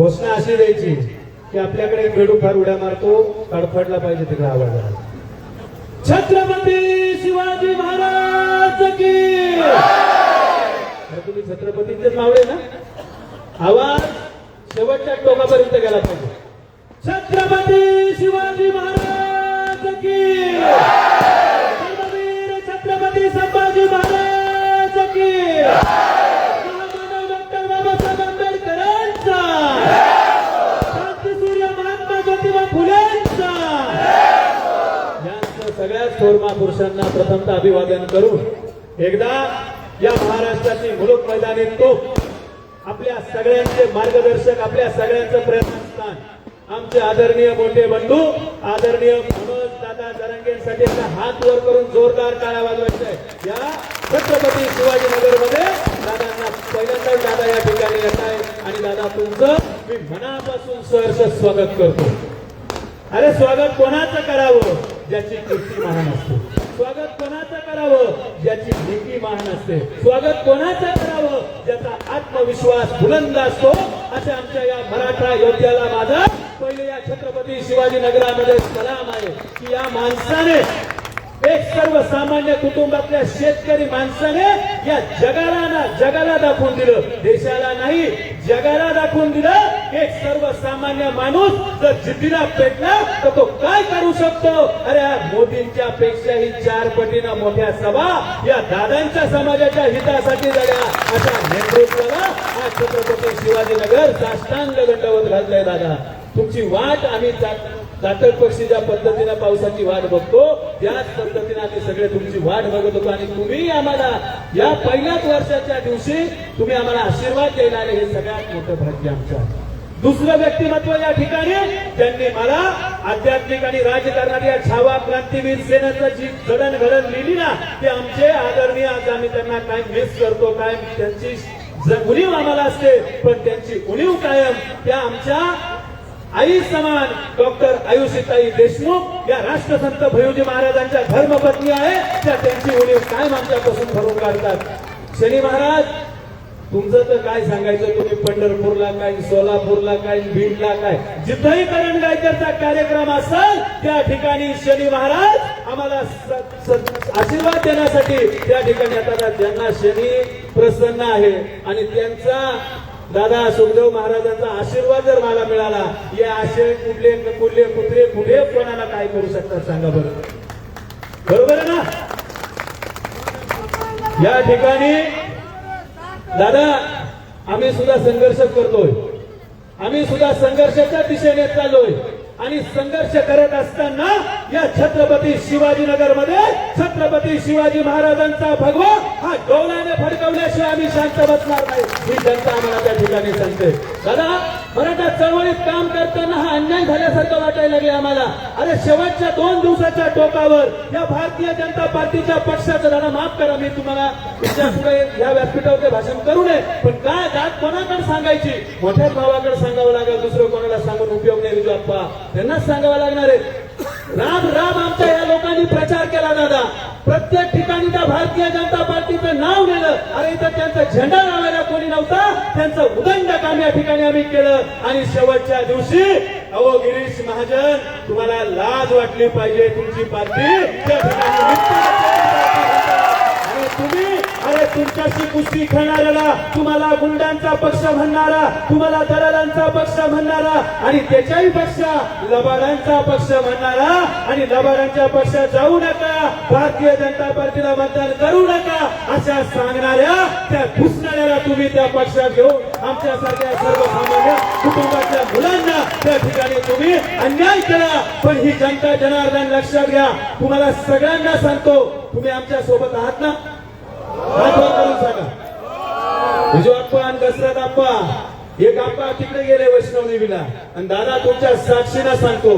घोषणा अशी द्यायची की आपल्याकडे एक बेडू फार उड्या मारतो कडफडला पाहिजे तिकडे आवाज छत्रपती शिवाजी महाराज की! तुम्ही छत्रपतींचेच मावळे ना? आवाज शेवटच्या टोकापर्यंत गेला पाहिजे. थोर महापुरुषांना प्रथमतः अभिवादन करून एकदा या महाराष्ट्राची मुलुक मैदानी तोप आपल्या सगळ्यांचे मार्गदर्शक आपल्या सगळ्यांचं प्रेरणास्थान आमचे आदरणीय मोठे बंधू आदरणीय मनोज दादा जरांगेंसाठी हात वर करून जोरदार टाळा वाजवायचा. आहे या छत्रपती शिवाजीनगरमध्ये दादांना पहिल्यांदाच दादा या ठिकाणी येत आहे आणि दादा तुमचं मी मनापासून सहर्ष स्वागत करतो. अरे स्वागत कोणाचं करावं? ज्याची कीर्ती महान असते. स्वागत कोणाचं करावं? ज्याची भीती महान असते. स्वागत कोणाचं करावं? ज्याचा आत्मविश्वास बुलंद असतो. असे आमच्या या मराठा योद्ध्याला माझा पहिले या छत्रपती शिवाजी नगरामध्ये सलाम आहे की या माणसाने सर्वसामान्य कुटुंबातल्या शेतकरी माणसाने या जगाला ना जगाला दाखवून दिलं. देशाला नाही जगाला दाखवून दिलं. एक सर्वसामान्य माणूस जर जिद्दीला पेटला तर तो काय करू शकतो? अरे मोदींच्या पेक्षाही चार पटीनं मोठ्या सभा या दादांच्या समाजाच्या हितासाठी झाल्या अशा नेतृत्वाला हा छत्रपती शिवाजीनगर साष्टांग दंडवत घातलंय दादा. तुमची वाट आम्ही कातळ जातक पक्षी ज्या पद्धतीनं पावसाची वाट बघतो त्याच पद्धतीने आम्ही सगळे तुमची वाट बघत. होतो आणि तुम्ही आम्हाला या पहिल्याच वर्षाच्या दिवशी तुम्ही आम्हाला आशीर्वाद द्यायला आले हे सगळ्यात मोठं भाग्य आमचं दुसरं व्यक्तिमत्व या ठिकाणी त्यांनी मला आध्यात्मिक आणि राजकारणात या छावा क्रांतीवीर सेनेचं जी घडणघडण लिहिली ना ते आमचे आदरणीय आज आम्ही त्यांना काय मिस करतो काय त्यांची उणीव आम्हाला असते पण त्यांची उणीव कायम त्या आमच्या आई समान डॉक्टर आयुषीताई देशमुख या राष्ट्रसंत भयोजी महाराजांच्या धर्मपत्नी आहे. त्या त्यांची उणीव कायम आमच्यापासून भरून काढतात. शनी महाराज तुमचं तर काय सांगायचं? तुम्ही पंढरपूरला काय सोलापूरला काय बीडला काय? जिथंही करंगायकरचा कार्यक्रम असेल त्या ठिकाणी शनी महाराज आम्हाला आशीर्वाद देण्यासाठी त्या ठिकाणी येतात. ज्यांना शनी प्रसन्न आहे आणि त्यांचा दादा सुखदेव महाराजांचा आशीर्वाद जर मला मिळाला या आशय कुठले कुठले कुत्रे कुठे कोणाला काय करू शकतात सांगा बरं. बरोबर आहे ना? या ठिकाणी दादा आम्ही सुद्धा संघर्ष करतोय. आम्ही सुद्धा संघर्षाच्या दिशेने चाललोय. आणि संघर्ष करत असताना या छत्रपती शिवाजीनगरमध्ये छत्रपती शिवाजी महाराजांचा भगवा हा डोळ्याने फडकवल्याशिवाय आम्ही शांत बसणार नाही. ही जनता आम्हाला त्या ठिकाणी सांगते दादा मराठा चळवळीत काम करत हा झाल्यासारखं वाटायला लागले आम्हाला. अरे शेवटच्या दोन दिवसाच्या टोकावर या भारतीय जनता पार्टीच्या पक्षाचं दादा माफ करा मी तुम्हाला. तुमच्यापुढे या व्यासपीठावर भाषण करू नये पण काय जात कोणाकडे सांगायची? मोठ्या भावाकडे सांगावं लागेल दुसरं कोणाला सांगून उपयोग नाही विजू अप्पा त्यांनाच सांगावं लागणार आहे. राम राम आमच्या या लोकांनी प्रचार केला दादा. प्रत्येक ठिकाणी त्या भारतीय जनता पार्टीचं नाव नेलं अरे इथं त्यांचा झेंडा लावायला कोणी नव्हता. त्यांचं उदंड काम या ठिकाणी आम्ही केलं. आणि शेवटच्या दिवशी अहो गिरीश महाजन तुम्हाला लाज वाटली पाहिजे तुमची पार्टी आणि तुम्ही तुमच्याशी कुस्ती खेळणाऱ्याला तुम्हाला गुंडांचा पक्ष म्हणणारा तुम्हाला दलालांचा पक्ष म्हणणारा आणि त्याच्याही पेक्षा लबाडांचा पक्ष म्हणणारा आणि लबाडांच्या पक्षात जाऊ नका भारतीय जनता पार्टीला मतदान करू नका अशा सांगणाऱ्या त्या घुसणाऱ्याला तुम्ही त्या पक्षात घेऊन आमच्यासारख्या सर्वसामान्य कुटुंबाच्या मुलांना त्या ठिकाणी तुम्ही अन्याय करा. पण ही जनता जनार्दन लक्षात घ्या. तुम्हाला सगळ्यांना सांगतो तुम्ही आमच्यासोबत आहात ना? करून सांगा विजू आप्पा आणि दशरथ आप्पा एक आप्पा तिकडे गेले वैष्णव देवीला आणि दादा तुमच्या साक्षीला सांगतो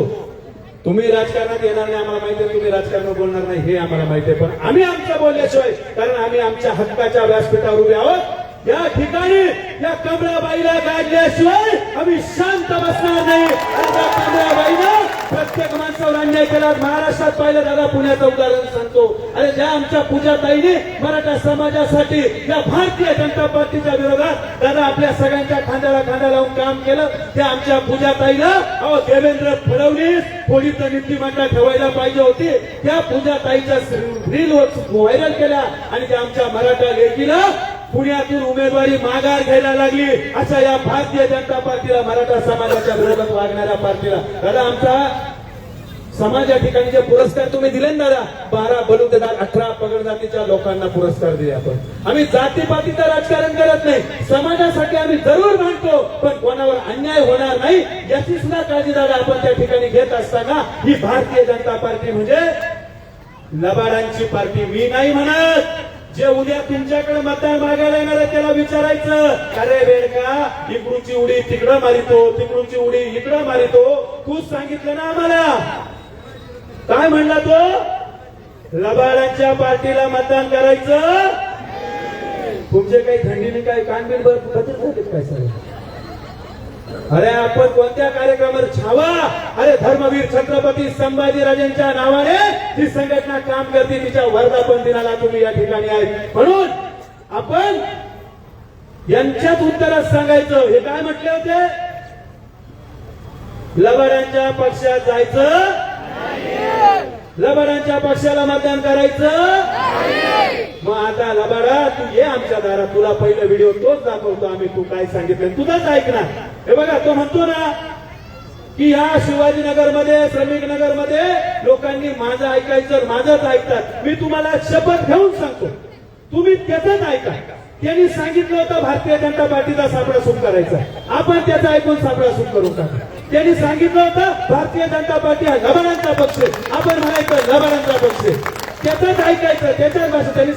तुम्ही राजकारणात येणार नाही आम्हाला माहिती आहे तुम्ही राजकारण बोलणार नाही हे आम्हाला माहिती आहे पण आम्ही आमच्या बोलल्याशिवाय कारण आम्ही आमच्या हक्काच्या व्यासपीठावर उभे आहोत. या ठिकाणी या कमळाबाईला गाडल्याशिवाय आम्ही शांत बसणार नाही. आणि त्या कमळाबाईनं प्रत्येक माणसावर अन्याय केला महाराष्ट्रात पाहिलं दादा पुण्याचं उदाहरण सांगतो. अरे ज्या आमच्या पूजाताईने मराठा समाजासाठी या भारतीय जनता पार्टीच्या विरोधात दादा आपल्या सगळ्यांच्या खांद्याला खांदा लावून काम केलं त्या आमच्या पूजाताईला अहो देवेंद्र फडणवीस पोलीस नीतिमंडळ ठेवायला पाहिजे होती. त्या पूजाताईच्या रील व्हायरल केल्या आणि त्या आमच्या मराठा लेखीला पुण्यातून उमेदवारी माघार घ्यायला लागली. अशा या भारतीय जनता पार्टीला मराठा समाजाच्या विरोधात वागणाऱ्या पार्टीला. दादा आमचा समाज या ठिकाणी जे पुरस्कार तुम्ही दिले ना दादा बारा बलुतेदार अठरा पगड जातीच्या लोकांना पुरस्कार दिले आपण. आम्ही जातीपातीचं राजकारण करत नाही. समाजासाठी आम्ही जरूर म्हणतो पण कोणावर अन्याय होणार नाही याची सुद्धा काळजी दादा आपण त्या ठिकाणी घेत असताना ही भारतीय जनता पार्टी म्हणजे लबाडांची पार्टी. मी नाही म्हणत. जे उद्या तुमच्याकडे मतदान मागायला येणार आहे त्याला विचारायचं. अरे बेडका इकडूनची उडी तिकडं मारितो तिकडूनची उडी इकडं मारितो. तूच सांगितलं ना आम्हाला. काय म्हणला तो? लबाडांच्या पार्टीला मतदान करायचं? तुमचे काही थंडीने काय कानबीन बदल झाले काय सर? अरे आपण कोणत्या कार्यक्रमावर छावा? अरे धर्मवीर छत्रपती संभाजीराजेंच्या नावाने ही संघटना काम करते तिच्या वर्धापन दिनाला तुम्ही या ठिकाणी आहेत. म्हणून आपण यांच्यात उत्तरात सांगायचं. हे काय म्हटले होते? लबाडांच्या पक्षात जायचं? लबाडांच्या पक्षाला मतदान करायचं? मग आता लबाडा तू ये आमच्या दारात. तुला पहिला व्हिडिओ तोच दाखवतो आम्ही. तू काय सांगितलं? तुझाच ऐकणार हे बघा तो म्हणतो ना की या शिवाजीनगरमध्ये श्रमिक नगरमध्ये लोकांनी माझं ऐकायचं माझंच ऐकतात. मी तुम्हाला शपथ घेऊन सांगतो. तुम्ही त्याचंच ऐका. त्यांनी सांगितलं होतं भारतीय जनता पार्टीचा सापळा सुरू करायचा. आपण त्याचं ऐकून सापडा सुरू करू का? त्यांनी सांगितलं होतं भारतीय जनता पार्टी हा लबाडांचा पक्ष आपण म्हणायचं लबाडांचा पक्ष आहे. त्याचंच ऐकायचं त्याच्याच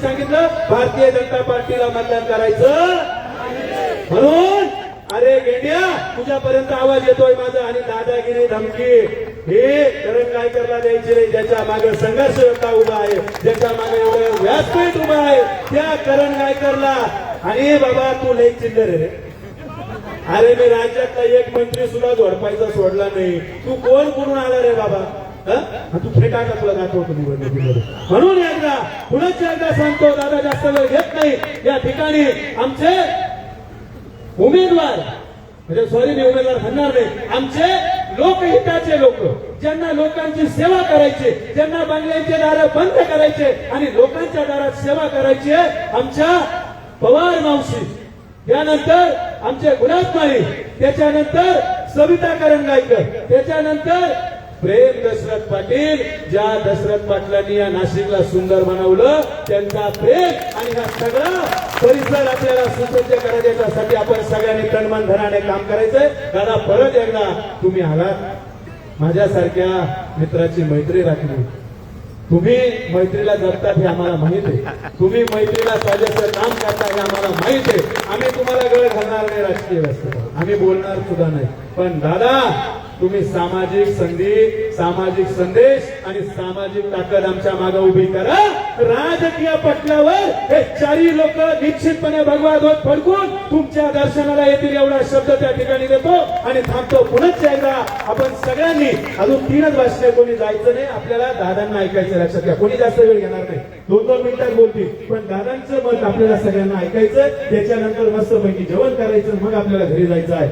सांगितलं? भारतीय जनता पार्टीला मतदान करायचं. म्हणून अरे गेंड्या तुझ्यापर्यंत आवाज येतोय माझा आणि दादागिरी धमकी. हे करण काय करला द्यायची रे ज्याच्या मागे संघर्ष योद्धा उभा आहे ज्याच्या मागे एवढं व्यासपीठ उभा आहे त्या करण काय करला आणि बाबा तू लई चिल्लर रे. अरे मी राज्यातला एक मंत्री सुद्धा झोडपायचा सोडला नाही. तू कोण करून आला रे बाबा? हं? हा, तू का तुला दाखवतो निवडणुकीमध्ये? म्हणून एकदा पुन्हा एकदा सांगतो दादा जास्त वेळ घेत नाही. या ठिकाणी आमचे उमेदवार म्हणजे सॉरी मी उमेदवार म्हणणार नाही. आमचे लोकहिताचे लोक ज्यांना लोकांची सेवा करायची ज्यांना बंगल्यांचे दार बंद करायचे आणि लोकांच्या दारात सेवा करायची आमच्या पवार मावशी. यानंतर आमचे गुलाबमाळी त्याच्यानंतर सविता करंगाईकर त्याच्यानंतर प्रेम दशरथ पाटील ज्या दशरथ पाटलांनी या नाशिकला सुंदर बनवलं त्यांचा प्रेम आणि हा सगळा परिसर आपल्याला सुसज्ज करायच्यासाठी आपण सगळ्यांनी तन्मन धनाने काम करायचंय. दादा परत एकदा तुम्ही आलात. माझ्यासारख्या मित्राची मैत्री राखली. तुम्ही मैत्रीला जगतात हे आम्हाला माहीत आहे. तुम्ही मैत्रीला स्वाजाचं काम करता हे आम्हाला माहीत आहे. आम्ही तुम्हाला गळ घालणार नाही राजकीय व्यवस्थेत आम्ही बोलणार सुद्धा नाही. पण दादा तुम्ही सामाजिक संधी सामाजिक संदेश आणि सामाजिक ताकद आमच्या मागे उभी करा. राजकीय पटलावर हे चारही लोक निश्चितपणे भगवा ध्वज फडकून तुमच्या दर्शनाला येतील एवढा शब्द त्या ठिकाणी देतो. आणि थांबतो पुनश्च एकदा. आपण सगळ्यांनी अजून तीनच भाषणे कोणी जायचं नाही. आपल्याला दादांना ऐकायचं लक्षात घ्या. कोणी जास्त वेळ घेणार नाही. दोन दोन मिनिटात बोलतील. पण दादांचं मत आपल्याला सगळ्यांना ऐकायचं त्याच्यानंतर मस्त पैकी जेवण करायचं. मग आपल्याला घरी जायचं आहे.